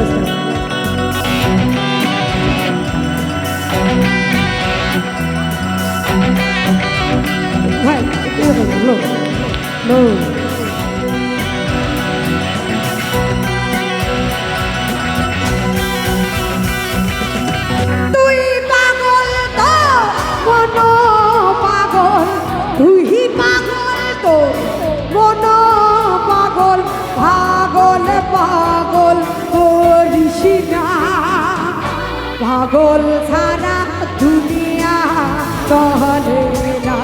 namaste Right, look, look. করিস না পাগল সারা দুনিয়া চলে না।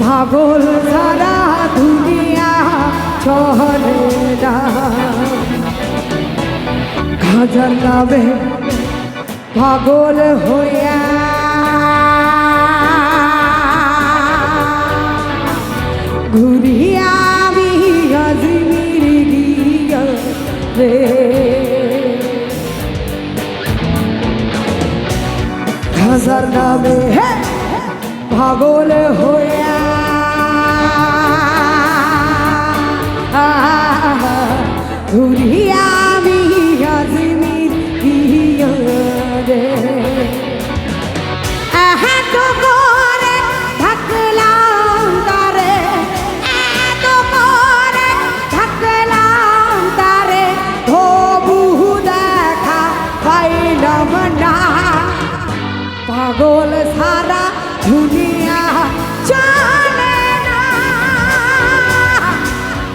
পাগল সারা দুনিয়া চলে না। নামে পাগল হইয়া রে খাজার নামে পাগল হইয়া পাগল সারা দুনিয়া চলে না।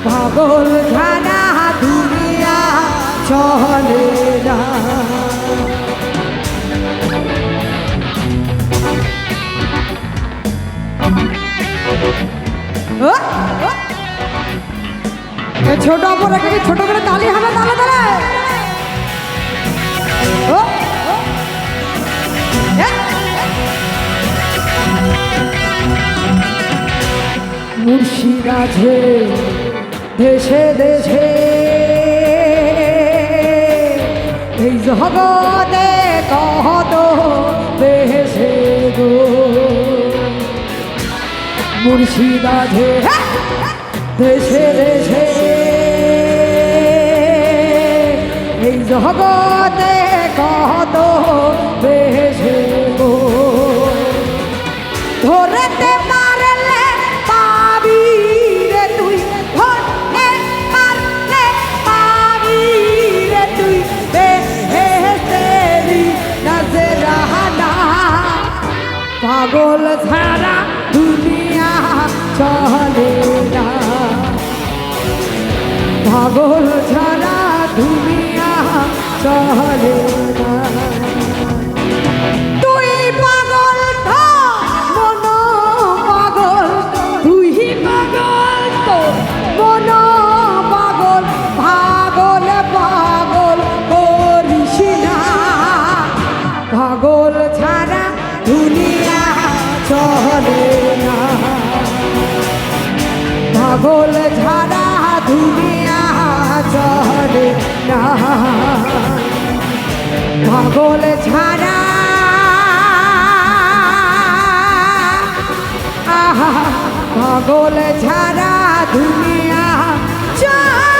পাগল সারা দুনিয়া চলে না। ছোট অপর ছোট করে তালি হবে, তালে তালে। মুর্শিদাঝে দেশে দেশে। এই জগতে কত বেশে গো। মুর্শিদাঝে দেশে দেশে। এই জগতে কত চলে না। ভাগল ছাড়া দুনিয়া চলে পাগল ঝাড়া দুনিয়া চলে না। পাগল ঝাড়া। পাগল ঝাড়া দুনিয়া চলে